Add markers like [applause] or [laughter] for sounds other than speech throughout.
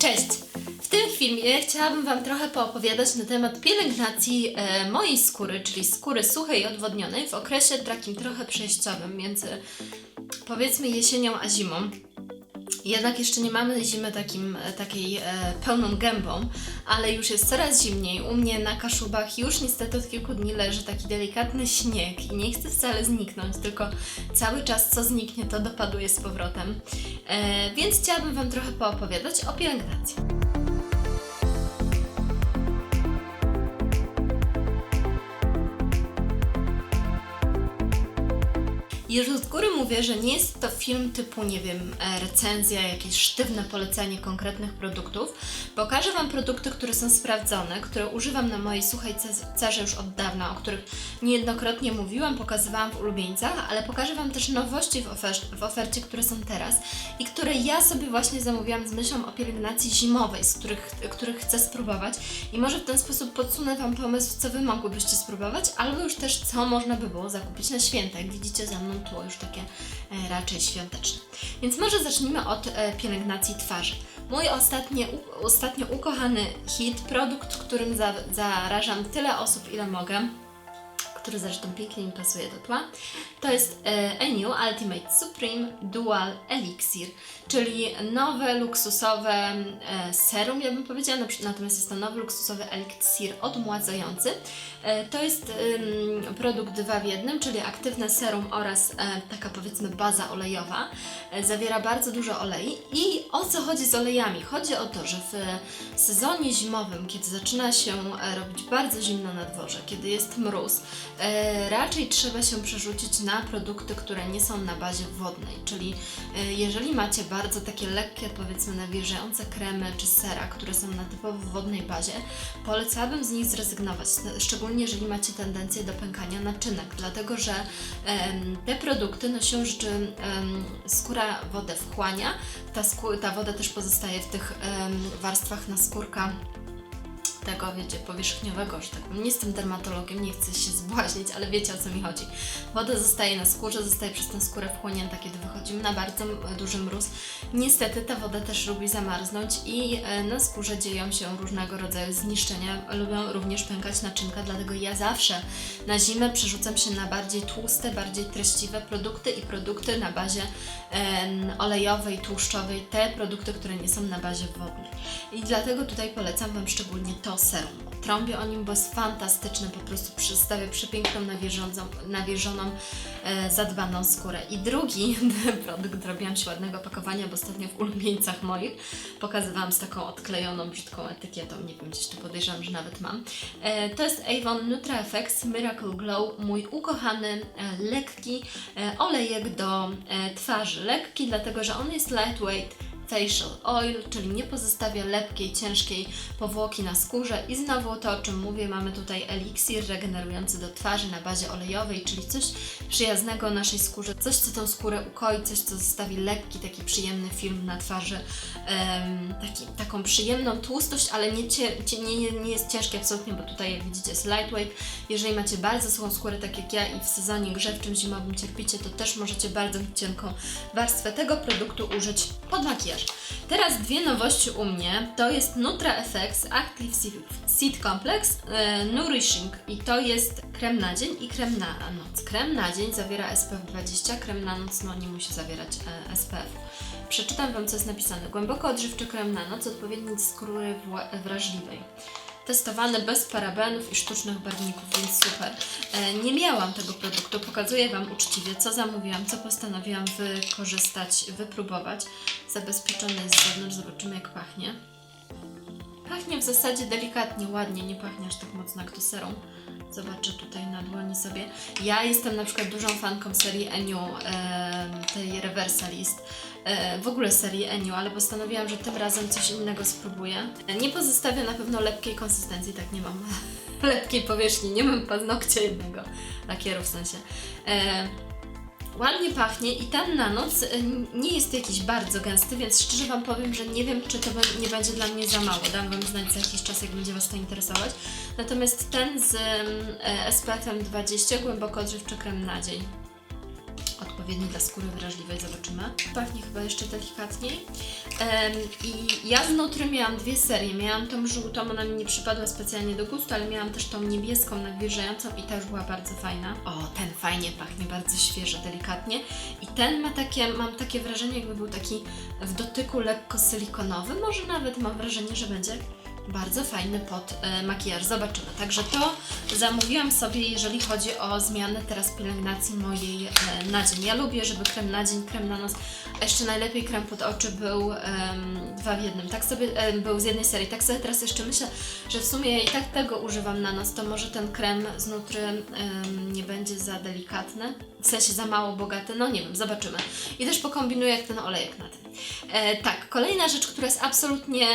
Cześć! W tym filmie chciałabym Wam trochę poopowiadać na temat pielęgnacji e, mojej skóry, czyli skóry suchej i odwodnionej w okresie takim trochę przejściowym między powiedzmy jesienią a zimą. Jednak jeszcze nie mamy zimy takim, takiej e, pełną gębą, ale już jest coraz zimniej. U mnie na Kaszubach już niestety od kilku dni leży taki delikatny śnieg i nie chce wcale zniknąć, tylko cały czas co zniknie to dopaduje z powrotem. E, więc chciałabym Wam trochę poopowiadać o pielęgnacji. Już z góry mówię, że nie jest to film typu, nie wiem, e, recenzja, jakieś sztywne polecenie konkretnych produktów. Pokażę Wam produkty, które są sprawdzone, które używam na mojej suchej ce- cerze już od dawna, o których niejednokrotnie mówiłam, pokazywałam w ulubieńcach, ale pokażę Wam też nowości w, ofer- w ofercie, które są teraz i które ja sobie właśnie zamówiłam z myślą o pielęgnacji zimowej, z których, których chcę spróbować i może w ten sposób podsunę Wam pomysł, co Wy mogłybyście spróbować, albo już też co można by było zakupić na święta. Jak widzicie za mną tło już takie e, raczej świąteczne. Więc może zacznijmy od e, pielęgnacji twarzy. Mój ostatnie, ostatnio ukochany hit, produkt, którym za, zarażam tyle osób, ile mogę, który zresztą pięknie mi pasuje do tła, to jest e, Eniu Ultimate Supreme Dual Elixir, czyli nowe, luksusowe e, serum, ja bym powiedziała, natomiast jest to nowy, luksusowy eliksir odmładzający. E, to jest produkt dwa w jednym, czyli aktywne serum oraz taka powiedzmy baza olejowa. Zawiera bardzo dużo olei i o co chodzi z olejami? Chodzi o to, że w sezonie zimowym, kiedy zaczyna się robić bardzo zimno na dworze, kiedy jest mróz, raczej trzeba się przerzucić na produkty, które nie są na bazie wodnej, czyli e, jeżeli macie bardzo takie lekkie, powiedzmy nawilżające kremy czy sera, które są na typowo wodnej bazie, polecałabym z nich zrezygnować, szczególnie jeżeli macie tendencję do pękania naczynek, dlatego że te produkty nosią em, skóra wodę wchłania, ta, ta woda też pozostaje w tych warstwach naskórka tego, wiecie, powierzchniowego, że tak powiem. Nie jestem dermatologiem, nie chcę się zbłaźnić, ale wiecie o co mi chodzi. Woda zostaje na skórze, zostaje przez tę skórę wchłonięta, kiedy wychodzimy na bardzo e, duży mróz. Niestety ta woda też lubi zamarznąć i e, na skórze dzieją się różnego rodzaju zniszczenia. Lubią również pękać naczynka, dlatego ja zawsze na zimę przerzucam się na bardziej tłuste, bardziej treściwe produkty i produkty na bazie em, olejowej, tłuszczowej, te produkty, które nie są na bazie wodnej. I dlatego tutaj polecam Wam szczególnie to serum. Trąbię o nim, bo jest fantastyczne, po prostu przedstawia przepiękną, nawilżoną, nawilżoną e, zadbaną skórę. I drugi [laughs] produkt, robiłam się ładnego pakowania, bo ostatnio w ulubieńcach moich pokazywałam z taką odklejoną, brzydką etykietą, nie wiem, gdzieś tu podejrzewam, że nawet mam. E, to jest Avon Nutra Effects Miracle Glow, mój ukochany, e, lekki e, olejek do e, twarzy. Lekki, dlatego że on jest lightweight, facial oil, czyli nie pozostawia lepkiej, ciężkiej powłoki na skórze i znowu to, o czym mówię, mamy tutaj eliksir regenerujący do twarzy na bazie olejowej, czyli coś przyjaznego naszej skórze, coś, co tą skórę ukoi, coś, co zostawi lekki, taki przyjemny film na twarzy, em, taki, taką przyjemną tłustość, ale nie, nie, nie, nie jest ciężki absolutnie, bo tutaj jak widzicie jest lightweight. Jeżeli macie bardzo suchą skórę, tak jak ja i w sezonie grzewczym zimowym cierpicie, to też możecie bardzo cienką warstwę tego produktu użyć pod makijaż. Teraz dwie nowości u mnie. To jest Nutra FX Active Se- Seed Complex e, Nourishing i to jest krem na dzień i krem na noc. Krem na dzień zawiera SPF 20, krem na noc no nie musi zawierać e, SPF. Przeczytam Wam, co jest napisane. Głęboko odżywczy krem na noc, odpowiedni skóry wrażliwej. Testowany bez parabenów i sztucznych barwników, więc super. E, nie miałam tego produktu, pokazuję Wam uczciwie, co zamówiłam, co postanowiłam wykorzystać, wypróbować. Zabezpieczony jest z zewnątrz, zobaczymy jak pachnie. Pachnie w zasadzie delikatnie, ładnie, nie pachnie aż tak mocno jak to serum. Zobaczę tutaj na dłoni sobie. Ja jestem na przykład dużą fanką serii Eniu, tej Reversalist, e, w ogóle serii Eniu, ale postanowiłam, że tym razem coś innego spróbuję. Nie pozostawia na pewno lepkiej konsystencji, tak nie mam [laughs] lepkiej powierzchni, nie mam paznokcia jednego, lakieru w sensie. E, ładnie pachnie i ten na noc y, nie jest jakiś bardzo gęsty, więc szczerze Wam powiem, że nie wiem, czy to nie będzie dla mnie za mało. Dam Wam znać za jakiś czas, jak będzie Was to interesować. Natomiast ten z e, SPF-em 20, głęboko odżywczy krem na dzień. Odpowiedni dla skóry wrażliwej, zobaczymy. Pachnie chyba jeszcze delikatniej. I ja z Nutry miałam dwie serie. Miałam tą żółtą, ona mi nie przypadła specjalnie do gustu, ale miałam też tą niebieską, nawilżającą i też była bardzo fajna. O, ten fajnie pachnie, bardzo świeżo, delikatnie. I ten ma takie, mam takie wrażenie, jakby był taki w dotyku lekko silikonowy. Może nawet mam wrażenie, że będzie bardzo fajny pod e, makijaż. Zobaczymy. Także to zamówiłam sobie, jeżeli chodzi o zmianę teraz pielęgnacji mojej e, na dzień. Ja lubię, żeby krem na dzień, krem na nos, a jeszcze najlepiej krem pod oczy był dwa w jednym. Tak sobie był z jednej serii. Tak sobie teraz jeszcze myślę, że w sumie i tak tego używam na nos, to może ten krem z Nutry nie będzie za delikatny, w sensie za mało bogaty, no nie wiem, zobaczymy. I też pokombinuję jak ten olejek na tym. E, tak, kolejna rzecz, która jest absolutnie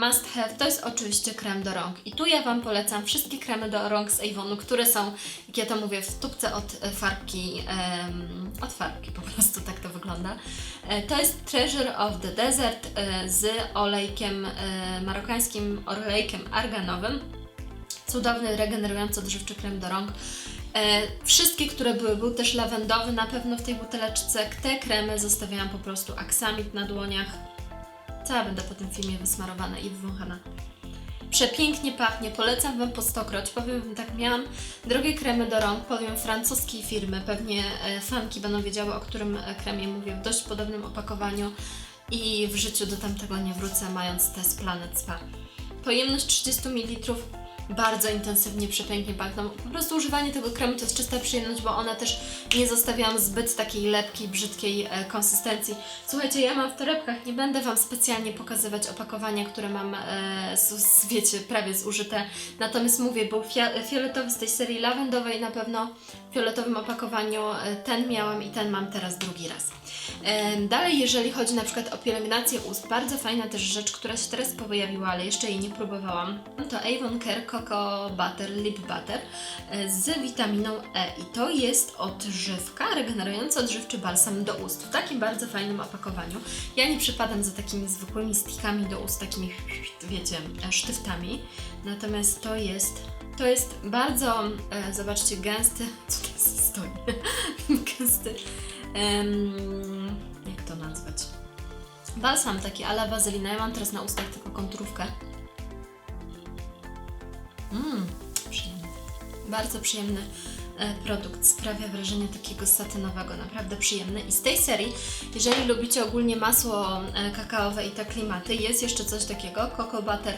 must have, to jest oczywiście krem do rąk. I tu ja Wam polecam wszystkie kremy do rąk z Avonu, które są, jak ja to mówię, w tubce od farbki, od farbki po prostu tak to wygląda. E, to jest Treasure of the Desert e, z olejkiem, e, marokańskim olejkiem arganowym. Cudowny, regenerujący, odżywczy krem do rąk. E, wszystkie, które były, był też lawendowy na pewno w tej buteleczce. Te kremy zostawiałam po prostu aksamit na dłoniach. Cała będę po tym filmie wysmarowana i wywąchana. Przepięknie pachnie, polecam Wam po stokroć. Powiem Wam tak, miałam drogie kremy do rąk, powiem francuskiej firmy. Pewnie e, fanki będą wiedziały, o którym e, kremie mówię, w dość podobnym opakowaniu i w życiu do tamtego nie wrócę, mając te z Planet Spa. Pojemność 30 ml, bardzo intensywnie, przepięknie pachną. Po prostu używanie tego kremu to jest czysta przyjemność, bo one też nie zostawiają zbyt takiej lepkiej, brzydkiej e, konsystencji. Słuchajcie, ja mam w torebkach, nie będę Wam specjalnie pokazywać opakowania, które mam, e, z, wiecie, prawie zużyte. Natomiast mówię, był fioletowy z tej serii lawendowej, na pewno w fioletowym opakowaniu e, ten miałam i ten mam teraz drugi raz. Dalej, jeżeli chodzi na przykład o pielęgnację ust, bardzo fajna też rzecz, która się teraz pojawiła, ale jeszcze jej nie próbowałam, to Avon Care Coco Butter Lip Butter e, z witaminą E i to jest odżywka, regenerujący odżywczy balsam do ust w takim bardzo fajnym opakowaniu. Ja nie przypadam za takimi zwykłymi stickami do ust, takimi, wiecie, sztyftami, natomiast to jest to jest bardzo, e, zobaczcie, gęsty, [laughs] co to jest stoi? gęsty, jak to nazwać? Balsam taki ala wazelina. Ja mam teraz na ustach tylko konturówkę. Mmm, przyjemny. Bardzo przyjemny e, produkt. Sprawia wrażenie takiego satynowego, naprawdę przyjemny. I z tej serii, jeżeli lubicie ogólnie masło e, kakaowe i te klimaty, jest jeszcze coś takiego, Cocoa Butter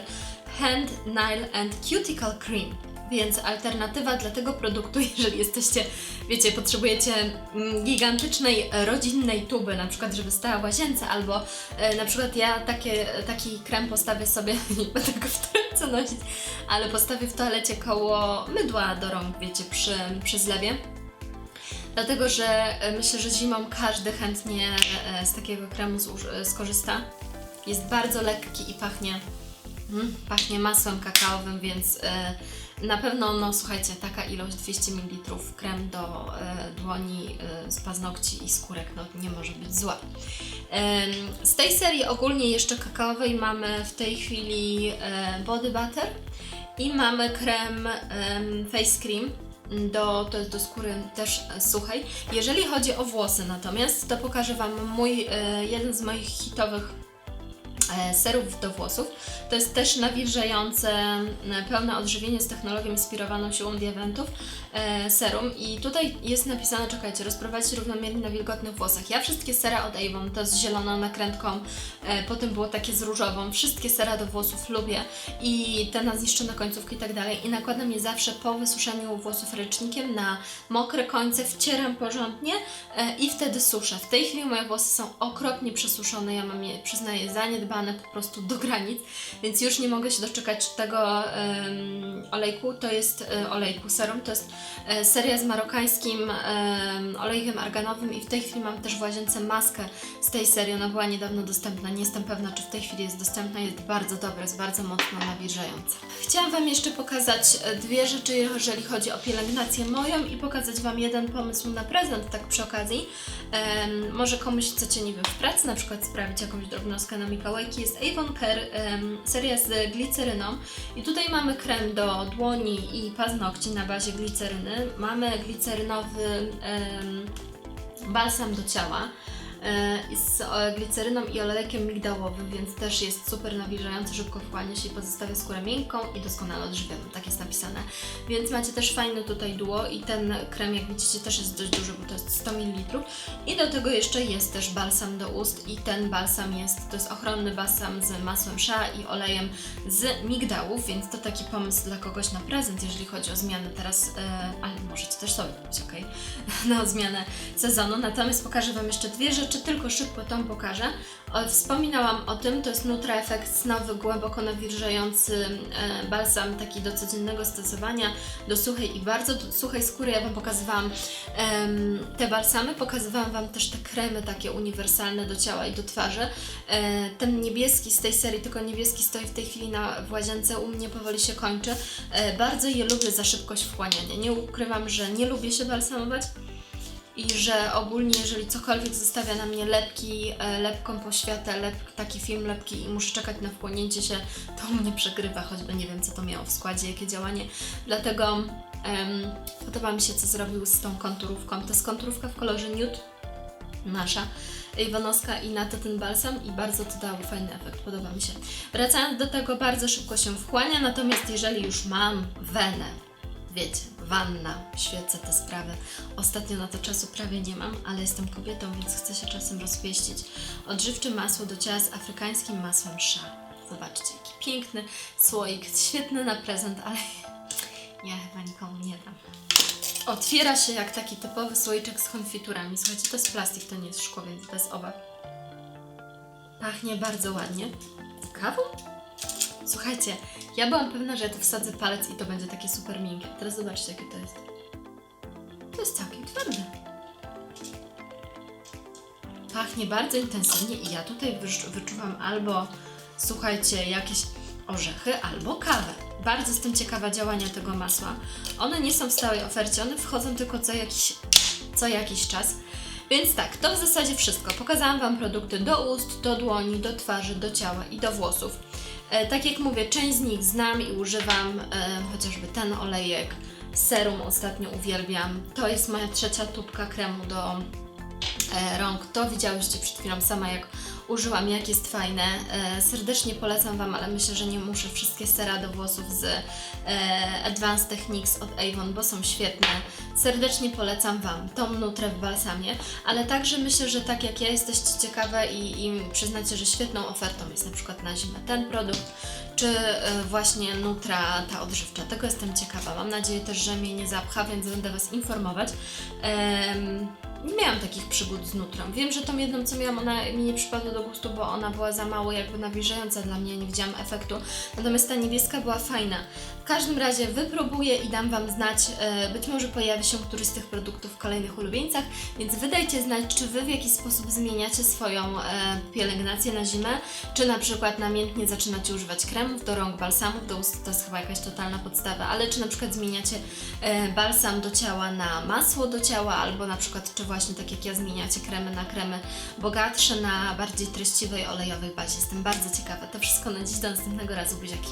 Hand, Nail and Cuticle Cream. Więc alternatywa dla tego produktu, [laughs] jeżeli jesteście, wiecie, potrzebujecie mm, gigantycznej rodzinnej tuby, na przykład, żeby stała w łazience, albo e, na przykład ja takie, taki krem postawię sobie, [laughs] nie będę go w torebce nosić, ale postawię w toalecie koło mydła do rąk, wiecie, przy, przy zlewie. Dlatego, że e, myślę, że zimą każdy chętnie e, z takiego kremu skorzysta. Jest bardzo lekki i pachnie, mm, pachnie masłem kakaowym, więc e, na pewno, no słuchajcie, taka ilość 200 ml krem do e, dłoni, e, z paznokci i skórek, no nie może być zła. Z tej serii ogólnie jeszcze kakaowej mamy w tej chwili body butter i mamy krem em, face cream do, to jest do skóry też suchej. Jeżeli chodzi o włosy natomiast, to pokażę Wam mój, jeden z moich hitowych serów do włosów. To jest też nawilżające, e, pełne odżywienie z technologią inspirowaną siłą diamentów e, serum i tutaj jest napisane, czekajcie, rozprowadzić równomiernie na wilgotnych włosach. Ja wszystkie sera od Avon, to z zieloną nakrętką, e, potem było takie z różową, wszystkie sera do włosów lubię i te na zniszczone końcówki i tak dalej i nakładam je zawsze po wysuszeniu włosów ręcznikiem na mokre końce, wcieram porządnie e, i wtedy suszę. W tej chwili moje włosy są okropnie przesuszone, ja mam je, przyznaję, zaniedbane po prostu do granic, więc już nie mogę się doczekać tego olejku, to jest e, olejku serum, to jest e, seria z marokańskim em, olejkiem arganowym i w tej chwili mam też w łazience maskę z tej serii, ona była niedawno dostępna, nie jestem pewna czy w tej chwili jest dostępna, jest bardzo dobra, jest bardzo mocno nawilżająca. Chciałam Wam jeszcze pokazać e, dwie rzeczy, jeżeli chodzi o pielęgnację moją i pokazać Wam jeden pomysł na prezent, tak przy okazji. Może komuś chcecie, nie wiem, w pracy na przykład sprawić jakąś drobnostkę na Mikołajki. Jest Avon Care, seria z gliceryną i tutaj mamy krem do dłoni i paznokci na bazie gliceryny. Mamy glicerynowy balsam do ciała z e, gliceryną i olejkiem migdałowym, więc też jest super nawilżający, szybko wchłania się i pozostawia skórę miękką i doskonale odżywioną, tak jest napisane. Więc macie też fajne tutaj duo i ten krem, jak widzicie, też jest dość duży, bo to jest 100 ml. I do tego jeszcze jest też balsam do ust i ten balsam jest, to jest ochronny balsam z masłem shea i olejem z migdałów, więc to taki pomysł dla kogoś na prezent, jeżeli chodzi o zmianę teraz, e, ale możecie też sobie kupić, ok? [laughs] na zmianę sezonu. Natomiast pokażę Wam jeszcze dwie rzeczy, tylko szybko tą pokażę. Wspominałam o tym, to jest Nutra Effect nowy, głęboko nawilżający e, balsam taki do codziennego stosowania, do suchej i bardzo suchej skóry. Ja Wam pokazywałam te balsamy, pokazywałam Wam też te kremy takie uniwersalne do ciała i do twarzy. E, ten niebieski z tej serii, tylko niebieski stoi w tej chwili na, w łazience, u mnie powoli się kończy. E, bardzo je lubię za szybkość wchłaniania. Nie ukrywam, że nie lubię się balsamować i że ogólnie jeżeli cokolwiek zostawia na mnie lepki, e, lepką poświatę, lep, taki film lepki i muszę czekać na wchłonięcie się, to mnie przegrywa, choćby nie wiem co to miało w składzie, jakie działanie. Dlatego podoba mi się co zrobił z tą konturówką. To jest konturówka w kolorze nude, nasza. Iwanowska i na to ten balsam i bardzo to dało fajny efekt, podoba mi się. Wracając do tego, bardzo szybko się wchłania, natomiast jeżeli już mam wenę, wiecie, wanna, świecę te sprawy. Ostatnio na to czasu prawie nie mam, ale jestem kobietą, więc chcę się czasem rozpieścić. Odżywcze masło do ciała z afrykańskim masłem sza. Zobaczcie, jaki piękny słoik, świetny na prezent, ale [laughs] ja chyba nikomu nie dam. Otwiera się jak taki typowy słoiczek z konfiturami. Słuchajcie, to jest plastik, to nie jest szkło, więc bez obaw. Pachnie bardzo ładnie. Kawą? Słuchajcie, ja byłam pewna, że ja tu wsadzę palec i to będzie takie super miękkie. Teraz zobaczcie, jakie to jest. To jest całkiem twarde. Pachnie bardzo intensywnie i ja tutaj wycz- wyczuwam albo, słuchajcie, jakieś orzechy, albo kawę. Bardzo jestem ciekawa działania tego masła. One nie są w stałej ofercie, one wchodzą tylko co jakiś, co jakiś czas. Więc tak, to w zasadzie wszystko. Pokazałam Wam produkty do ust, do dłoni, do twarzy, do ciała i do włosów. E, tak jak mówię, część z nich znam i używam, e, chociażby ten olejek, serum ostatnio uwielbiam. To jest moja trzecia tubka kremu do e, rąk. To widziałyście przed chwilą sama, jak użyłam, jak jest fajne. E, serdecznie polecam Wam, ale myślę, że nie muszę wszystkie sera do włosów z e, Advanced Techniques od Avon, bo są świetne. Serdecznie polecam Wam tą nutrę w balsamie, ale także myślę, że tak jak ja jesteście ciekawe i, i przyznacie, że świetną ofertą jest na przykład na zimę ten produkt, czy e, właśnie nutra ta odżywcza. Tego jestem ciekawa. Mam nadzieję też, że mnie nie zapcha, więc będę Was informować. Nie miałam takich przygód z nutrą. Wiem, że tą jedną, co miałam, ona mi nie przypadła do gustu, bo ona była za mało jakby nawilżająca dla mnie, nie widziałam efektu. Natomiast ta niebieska była fajna. W każdym razie wypróbuję i dam Wam znać, e, być może pojawi się któryś z tych produktów w kolejnych ulubieńcach, więc wydajcie znać, czy Wy w jakiś sposób zmieniacie swoją e, pielęgnację na zimę, czy na przykład namiętnie zaczynacie używać kremów do rąk, balsamów do ust, to jest chyba jakaś totalna podstawa, ale czy na przykład zmieniacie e, balsam do ciała na masło do ciała, albo na przykład czy właśnie tak jak ja zmieniacie kremy na kremy bogatsze, na bardziej treściwej, olejowej bazie. Jestem bardzo ciekawa. To wszystko na dziś, do następnego razu, buziaki.